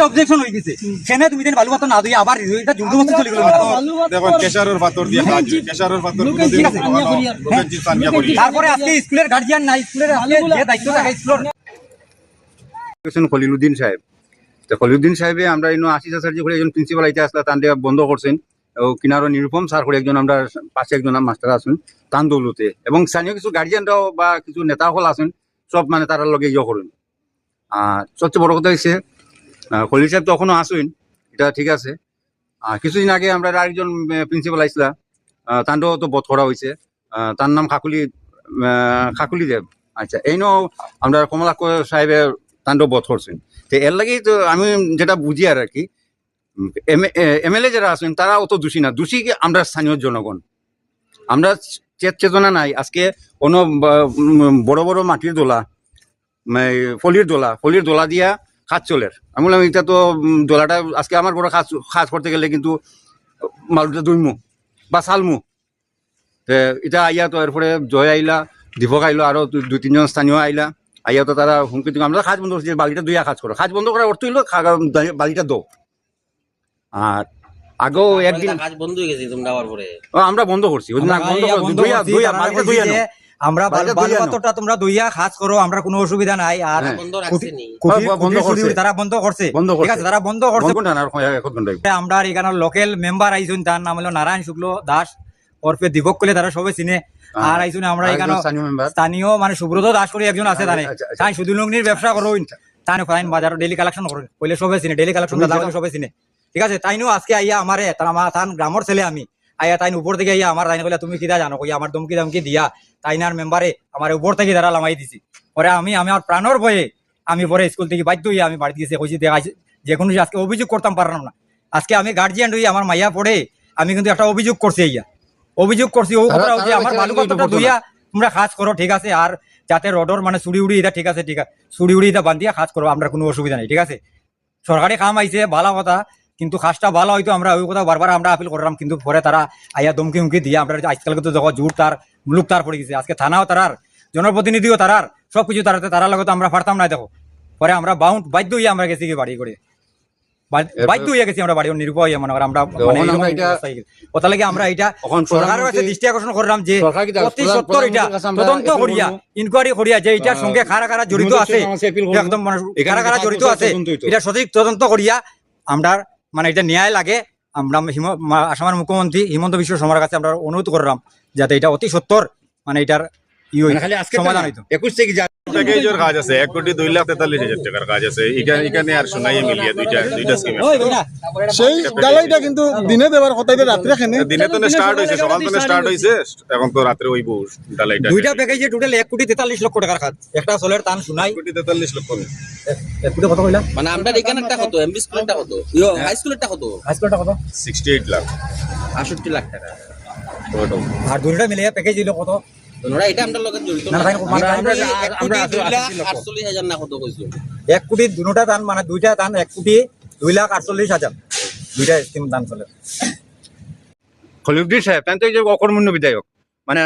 Objection হয়ে গেছে। সেনে তুমি দিন বালু পাতা না দিয়ে আবার এটা জুড়বস্তি চলে গেল দেখুন কেশারের পাথর দিয়ে কাজ কেশারের পাথর ঠিক আছে। কখনো লোকের জিনিস আনিয়া করি না। তারপরে আজকে স্কুলের গার্জিয়ান নাই। স্কুলের যে দায়িত্ব থাকে স্কুলের। খলিলুদ্দিন সাহেব। তো খলিলুদ্দিন সাহেবে আমরা ইনো আশিস আচার্য করে একজন প্রিন্সিপাল আইতে আসলে তান দিয়া বন্ধ করছেন। ও কিনারো নিরুপম স্যার করে একজন আমরা পাশে একজন মাস্টার আছেন তান দৌলতে এবং স্থানীয় কিছু গার্জিয়ানরাও বা কিছু নেতা হল আছেন সব মানে তার লগে ইয়ে করুন। আর সবচেয়ে বড় কথা হচ্ছে আহ, খলিল সাহেব তো এখনও আসুন, এটা ঠিক আছে। কিছুদিন আগে আমরা আরেকজন প্রিন্সিপাল আইসলা তান্ডও তো বোধ করা হয়েছে তার নাম খাকুলি খাকুলি দেব। আচ্ছা এই নো আমরা কমলাক্ষ সাহেবের তাণ্ডব বোধ করছেন। তো এর লাগেই তো আমি যেটা বুঝি আর কি এমএলএ যারা আছেন, তারা অত দোষী না। দোষী আমরা স্থানীয় জনগণ। আমরা চেত চেতনা নাই। আজকে কোনো বড় বড় মাটির দোলা ফলির দোলা ফলির দোলা দিয়া কাজ চলের আমি বললাম এটা তো দোলাটা আজকে আমার বড় কাজ কাজ করতে গেলে কিন্তু মালুটা দুইমু বা সালমু। এটা আইয়া তো এরপরে জয় আইলা দীপক আইলো আরও দুই তিনজন স্থানীয় আইলা। আইয়া তো তারা হুমকি দিল আমরা খাজ বন্ধ করছি বালিটা দুইয়া খাজ করো। খাজ বন্ধ করার অর্থ হইল বালিটা দো আর আগেও একদিন কাজ বন্ধ হয়ে গেছে তোমরা আবার পরে। আমরা বন্ধ করছি। ওই দিন বন্ধ করছি দুইয়া দুইয়া বালিটা দুইয়া নাও। আমরা। পাথরটা তোমরা দইয়া খাস করো আমরা কোনো অসুবিধা নাই। আর হ্যাঁ। তারা বন্ধ করছে। ঠিক আছে তারা বন্ধ করছে। বন্ধ ঘণ্টা না, আর এক ঘণ্টা হইবো। আমরা এখানে লোকাল মেম্বার তার নাম হলো নারায়ণ শুক্ল দাস। ওরফে দীপক কলে তারা সবে চিনে। আর আইছুন আমরা এখানে স্থানীয় মানে সুব্রত দাস করে একজন আছে তানে। আচ্ছা, আচ্ছা। তাই শুধু লগ্নির ব্যবসা করুন। তাই ফাইন বাজার ডেলি কালেকশন করুন। কইলে সবে চিনে ডেলি কালেকশন দাদা বলে সবে চিনে। ঠিক আছে তাইনও আজকে আইয়া আমারে তার আমার তান গ্রামর ছেলে আমি আইয়া তাইন উপর থেকে আইয়া আমার তাইন কইলা তুমি কিদা জানো? কইয়া আমার দমকি দমকি দিয়া তাইনার মেম্বারে আমার উপর থেকে তারা লামাই দিছি। পরে আমি আমি আমার প্রাণর ভয়ে আমি পরে স্কুল থেকে বাধ্য হইয়া আমি বাড়ি গেছি কইছি দেখাইছি যে কোনো আজকে অভিযোগ করতাম পারলাম না। আজকে আমি গার্জিয়ান হই আমার মাইয়া পড়ে আমি কিন্তু একটা অভিযোগ করছি ইয়া অভিযোগ করছি ও কথা তারা আমার করতো না। দুইয়া তোমরা কাজ করো ঠিক আছে আর যাতে রডর মানে চুড়ি উড়ি এটা ঠিক আছে ঠিক আছে চুড়ি উড়ি এটা বান্ধিয়া কাজ করো আমরা কোনো অসুবিধা নেই ঠিক আছে? সরকারি কাম আইছে ভালো কথা কিন্তু কাজটা ভালো হয়তো আমরা ওই কথা বারবার আমরা আপিল করলাম কিন্তু পরে তারা আইয়া দমকি উমকি দিয়ে আমরা আজকাল কিন্তু যখন জোর তার মুলুক তার পড়ে গেছে। আজকে থানাও তারার জনপ্রতিনিধিও তারার সবকিছু তারাতে তারার লগত আমরা পারতাম না দেখো। পরে আমরা বাউন্ড বাধ্য হইয়া আমরা গেছি কি বাড়ি করে। বাধ্য হইয়া গেছি আমরা বাড়ি নিরুপায় হইয়া মনে করো আমরা তো এখন আমরা এরকম এটা- অবস্থা গেছে। ওটা লাগে আমরা এটা সরকারের কাছে দৃষ্টি আকর্ষণ করলাম যে সরকার কি তা- অতি সত্তর এটা প্রধানমন্ত্রীর কাছে আমরা তদন্ত appeal করিয়া ইনকোয়ারি করিয়া যে এটার সঙ্গে কারা কারা জড়িত আছে বিশ্ব শর্মা appeal করব। একদম এখানে কারা কারা জড়িত আছে এটা সঠিক তদন্ত করিয়া আমরা মানে এটা ন্যায় লাগে। আমরা হিম- আসামের মুখ্যমন্ত্রী হিমন্ত বিশ্ব শর্মার কাছে আমরা অনুরোধ করলাম যাতে এটা অতি সত্তর মানে এটার ই মানে সমাধান হইতো। একুশ থেকে প্যাকেজের কাজ আছে এক কোটি দুই লাখ তেতাল্লিশ হাজার টাকার কাজ আছে। এখানে এখানে আর শোনাই মিলিয়ে দুইটা দুইটা স্কিম সেই ডালাইটা কিন্তু দিনে দেওয়ার কথা এটা রাত্রে খেনে। দিনে তো স্টার্ট হয়েছে সকাল থেকে স্টার্ট হয়েছে এখন তো রাত্রে ওই ডালাইটা দুইটা প্যাকেজে টোটাল এক কোটি তেতাল্লিশ লক্ষ টাকার খাত একটা সোলের তান শুনাই এক কোটি তেতাল্লিশ লক্ষ কোটি মানে আমরা এখানেরটা কত? এমবি স্কুলেরটা কত? হাই স্কুলেরটা কত? হাইস্কুলটা কত? Sixty eight lakh. আটষট্টি লাখ টাকা। আর দুইটা মিলে প্যাকেজ দিল কত? তোমরা এটা আমরা লোকের জড়িত। না, না ভাই, মানে আমরা আমরা- এক কোটি দুই লাখ আটচল্লিশ হাজার না কত কইছো? এক কোটি দুটা দান মানে দুইটা দান এক কোটি দুই লাখ আটচল্লিশ হাজার। দুইটা স্কিম দান চলে। খলিউদ্দিন সাহেব তান তো এই যে অকর্মণ্য বিধায়ক মানে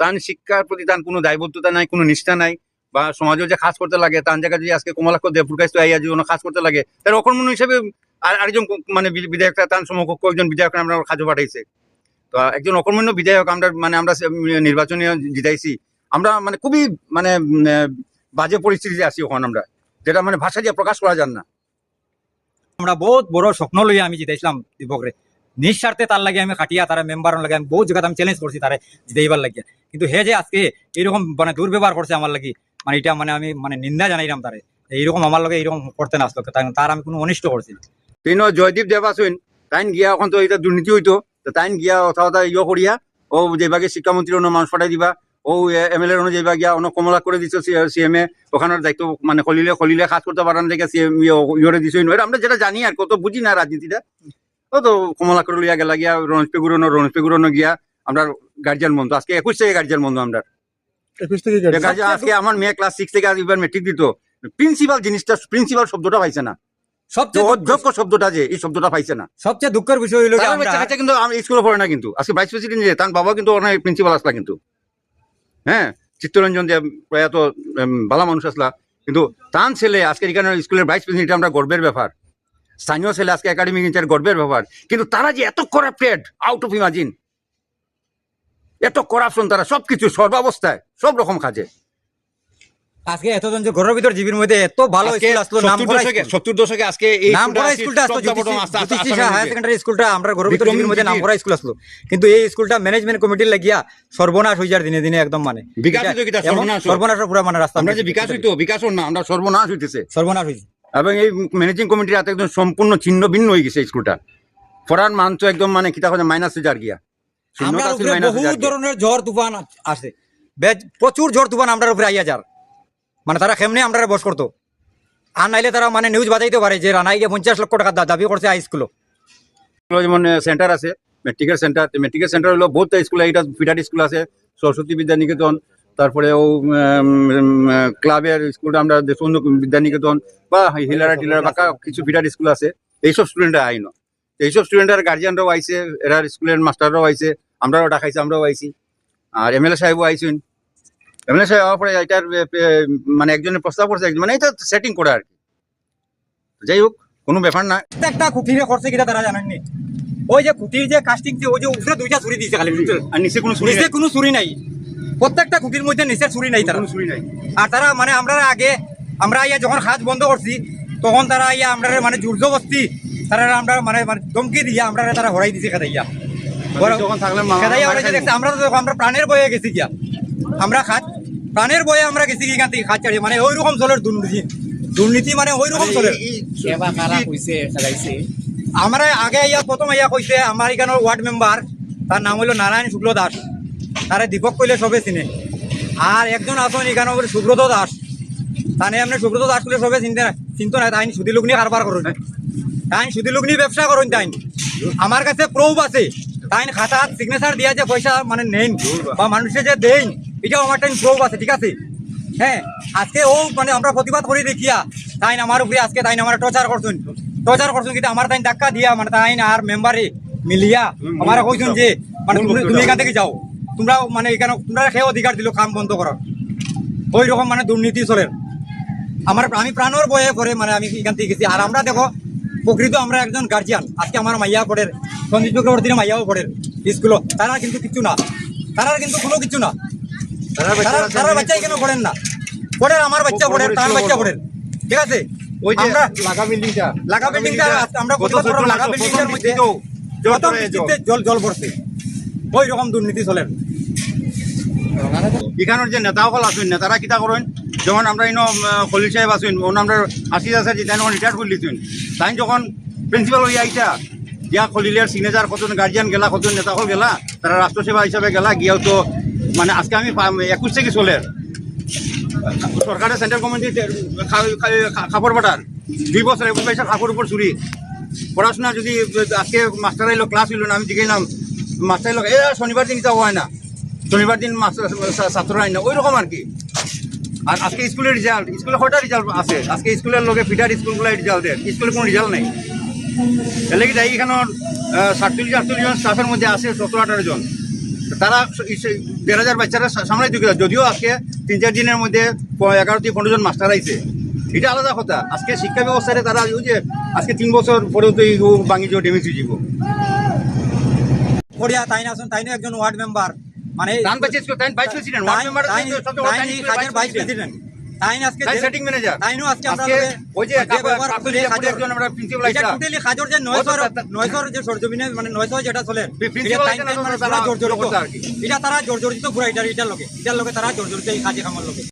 তান শিক্ষার প্রতি তান কোনো দায়বদ্ধতা নাই কোনো নিষ্ঠা নাই বা সমাজে যে কাজ করতে লাগে তান জায়গায় যদি আজকে কমলাক্ষ দেবপুর কাছ আইয়া যে কোনো কাজ করতে লাগে তার অকর্মণ্য হিসেবে আর আরেকজন মানে বিধায়ক তান সমকক্ষ একজন বিধায়ক আমরা কাজও পাঠাইছে। তো একজন অকর্মণ্য বিধায়ক আমরা মানে আমরা নির্বাচনে জিতাইছি আমরা মানে খুবই মানে বাজে পরিস্থিতিতে আছি ওখানে আমরা যেটা মানে ভাষা দিয়ে প্রকাশ করা যান না। আমরা বহুত বড় স্বপ্ন লইয়া আমি জিতাইছিলাম দীপকরে। নিঃস্বার্থে তার লাগে আমি খাটিয়া তারা মেম্বার লাগে আমি বহুত জায়গাতে আমি চ্যালেঞ্জ করছি তারে জিতাইবার লাগিয়া। কিন্তু হে যে আজকে এরকম মানে দুর্ব্যবহার করছে আমার লাগি মানে এটা মানে আমি মানে নিন্দা জানাইলাম তারে এইরকম আমার লগে এইরকম করতে না আসলো তার- আমি কোনো অনিষ্ট করছি। তিন জয়দীপ দেব আসুন তাইন গিয়া এখন তো এটা দুর্নীতি হইতো। তো তাইন গিয়া কথা কথা ইয়ে করিয়া ও যেভাগে শিক্ষামন্ত্রীর অন্য মানুষ পাঠাই দিবা ও এম এল এর অন্য যেবা গিয়া অন্য কমলা করে দিছ সিএম এ ওখানের দায়িত্ব মানে খলিলে খলিলে কাজ করতে পারান দেখে সিএম ইয়ে দিছ আমরা যেটা জানি আর কত বুঝি না রাজনীতিটা ও তো কমলা করে লইয়া গেলা গিয়া রমেশ পেগুরনো রমেশ পেগুরনো গিয়া আমরা গার্জিয়ান বন্ধু। আজকে একুশ থেকে গার্জিয়ান বন্ধু আমরা। একুশ থেকে আজকে আমার মেয়ে ক্লাস সিক্স থেকে আজ এবার মেট্রিক দিত। প্রিন্সিপাল জিনিসটা প্রিন্সিপাল শব্দটা পাইছে না। সবচেয়ে অধ্যক্ষ শব্দটা যে এই শব্দটা পাইছে না। সবচেয়ে দুঃখের বিষয় হইল তার আমরা বাচ্চা কাচ্চা কিন্তু আমি স্কুলে পড়ে না কিন্তু। আজকে ভাইস প্রেসিডেন্ট যে তার বাবা কিন্তু ওখানে প্রিন্সিপাল আসলা কিন্তু। হ্যাঁ? চিত্তরঞ্জন যে প্রয়াত ভালো মানুষ আসলা। কিন্তু তান ছেলে আজকে এখানে স্কুলের ভাইস প্রেসিডেন্ট আমরা গর্বের ব্যাপার। স্থানীয় ছেলে আজকে একাডেমিক ইনচার্জ গর্বের ব্যাপার। কিন্তু তারা যে এত করাপ্টেড আউট অফ ইমাজিন এত করাপশন তারা সবকিছু সর্বাবস্থায় সব রকম কাজে। আজকে এতজন যে ঘরের ভিতর জীবীর মধ্যে এত ভালো স্কুল আসলো নাম করা। সত্তর দশকে আজকে এই নাম স্কুলটা করা স্কুলটা আসলো জ্যোতিষী হায়ার সেকেন্ডারি স্কুলটা আমরা ঘরের ভিতর জীবীর মধ্যে নাম। করা স্কুল আসলো। কিন্তু এই স্কুলটা ম্যানেজমেন্ট কমিটির লাগিয়া সর্বনাশ হয়ে যার দিনে দিনে একদম মানে। বিকাশ হইতো এমন সর্বনাশ? পুরো মানে রাস্তা আমরা যে বিকাশ হইতো বিকাশ না আমরা সর্বনাশ হইতেছে। সর্বনাশ হয়েছে এবং এই ম্যানেজিং কমিটির হাতে একদম সম্পূর্ণ ছিন্ন ভিন্ন হয়ে গেছে স্কুলটা ফরান মান তো একদম মানে কিতা কথা মাইনাস যার গিয়া। আমরা বহু ধরনের ঝড় তুফান আসে প্রচুর ঝড় তুফান আমরা উপরে আইয়া যার। মানে তারা কেমনে আমরা বস করতো? আর নাইলে তারা মানে নিউজ বাজাইতে পারে যে রানাইকে পঞ্চাশ লক্ষ টাকা দাবি করছে হাই স্কুল যেমন সেন্টার আছে মেট্রিকের সেন্টার মেট্রিকের সেন্টার হলো বহুত স্কুল এটা ফিটার স্কুল আছে, সরস্বতী বিদ্যা নিকেতন তারপরে ও ক্লাবের স্কুল আমরা বিদ্যা নিকেতন বা হিলারা টিলারা বাঁকা কিছু ফিটার স্কুল আছে, এইসব স্টুডেন্টরা আইন। এইসব স্টুডেন্টের গার্জিয়ানরাও আইসে এরা স্কুলের মাস্টাররাও আইসে আমরাও ডাকাইছি আমরাও আইছি। আর এমএলএ সাহেবও আইছেন। হওয়ার পরে এটার মানে একজনের প্রস্তাব করছে মানে এটা সেটিং করে আর কি। যাই হোক কোনো ব্যাপার না। প্রত্যেকটা খুঁটিরে করছে কিনা তারা জানেননি। ওই যে খুঁটির যে কাস্টিং যে ওই যে উপরে দুইটা ছুরি দিয়েছে খালি আর নিচে কোনো ছুরি নিচে নাই। কোনো ছুরি নাই। প্রত্যেকটা খুঁটির মধ্যে নিচে ছুরি নাই তারা। কোনো ছুরি নাই। আর তারা মানে আমরা আগে আমরা ইয়া যখন খাজ বন্ধ করছি তখন তারা ইয়া আমরা মানে জোরজবস্তি তারা আমরা মানে মানে ধমকি দিয়া আমরা তারা হরাই দিছে খেদাইয়া। যখন থাকলে মা- খেদাইয়া তো আমরা প্রাণের বয়ে গেছি গিয়া। আমরা খাত প্রাণের বয়ে আমরা গেছি কি এখান থেকে খাজ চাড়ি মানে ওই রকম চলের দুর্নীতি। দুর্নীতি মানে ওই রকম চলের সেবা কারা কইছে খেলাইছে আমরা আগে ইয়া প্রথম ইয়া কইছে আমার এখানের ওয়ার্ড মেম্বার তার নাম হইল নারায়ণ শুক্ল দাস। তারে দীপক কইলে সবে চিনে। আর একজন আছেন এখানে ওর সুব্রত দাস। তানে এমনি সুব্রত দাস কইলে সবে চিনতে না চিনতো না তাই সুদি লুগনি কারবার করুন। তাই সুদি লুগনি ব্যবসা করুন তাই আমার কাছে প্রুফ আছে। তাই খাতা সিগনেচার দিয়া যে পয়সা মানে নেন বা মানুষের যে দেন এটাও আমার টাইম প্রুফ আছে ঠিক আছে? হ্যাঁ আজকে ও মানে আমরা প্রতিবাদ করে দেখিয়া তাই আমার উপরে আজকে তাই আমার টর্চার করছেন। টর্চার করছেন কিন্তু আমার তাই ধাক্কা দিয়া মানে তাই আর মেম্বারে মিলিয়া আমার কইছেন যে মানে তুমি- এখান থেকে যাও। তোমরা মানে এখানে তোমরা খেয়ে অধিকার দিল কাম বন্ধ করার ওই রকম মানে দুর্নীতি চলে। আমার আমি প্রাণর বয়ে করে মানে আমি এখান থেকে গেছি। আর আমরা দেখো প্রকৃত আমরা একজন গার্জিয়ান আজকে আমার মাইয়া পড়ের সঞ্জিত চক্রবর্তীর মাইয়াও পড়ের স্কুল তারা কিন্তু কিছু না। তারা কিন্তু কোনো কিছু না। বাচ্চাই কেন পড়েন না? পড়েন আমার বাচ্চা পড়েন তার বাচ্চা পড়েন ঠিক আছে? ওই যে লাগা বিল্ডিংটা লাগা বিল্ডিংটা আমরা লাগা বিল্ডিংটার মধ্যে জল প্রথম জল জল পড়ছে। ওই রকম দুর্নীতি চলেন এখানের যে নেতাসকল আছেন নেতারা কিতা করেন? যেমন আমরা ইনো খলিল সাহেব আছেন ওন আমরা আশিস আছে যে তাই রিটায়ার করে দিচ্ছেন তাই যখন প্রিন্সিপাল হয়ে আইসা গিয়া খলিলের সিগনেচার কতজন গার্জিয়ান গেলা কতজন নেতাসকল গেলা তারা রাষ্ট্রসেবা হিসাবে গেলা গিয়াও তো মানে আজকে আমি একুশ থেকে চলে সরকারের সেন্ট্রাল গভর্নমেন্ট খাবার বাটার। দুই বছর, একুশ পয়সা খাবার উপর চুরি। পড়াশোনা যদি আজকে মাস্টার এলো ক্লাস হইল না, আমি জিজ্ঞাসলাম মাস্টার এলো এ, শনিবার দিন যাওয়া হয় না। শনিবার দিন মাস্টার ছাত্ররা আইন না। ওই রকম আর কি। আর আজকে স্কুলের রেজাল্ট স্কুলে কয়টা রেজাল্ট আছে? আজকে স্কুলের লগে ফিটার স্কুলগুলো রেজাল্ট দেয়। স্কুলে কোনো রেজাল্ট নাই। এলে কি তাই এখানের সাতচল্লিশ আটচল্লিশ জন স্টাফের মধ্যে আছে, সতেরো আঠারো জন। তারা দেড় হাজার বাচ্চারা সামনে ঢুকে দিকে যদিও আজকে তিন চার দিনের মধ্যে এগারো থেকে পনেরো জন মাস্টার আইছে। এটা আলাদা কথা। আজকে শিক্ষা ব্যবস্থায় তারা ওই যে আজকে তিন বছর পরেও তো এই বাঙি ডেমেজ হয়ে যাব করিয়া তাই না তাই না একজন ওয়ার্ড মেম্বার। মানে তাই vice president ward member vice president তাই না আজকে যে- সেটিং ম্যানেজার তাই আজকে আমরা ওই যে যে ব্যবহার কাকুলি করছি, কাকুলি খাজর- একজন আমরা প্রিন্সিপাল এটা টোটালি খাজর যে নয়শোর ও তো তা- নয়শোর যে সরজমিনে মানে নয়শো যেটা চলে প্রিন্সিপাল মানে তারা জর্জরিত। করতে আর কি। এটা তারা জর্জরিত পুরা এটার এটার লগে এটার লগে তারা জর্জরিত এই খাজে কামার লগে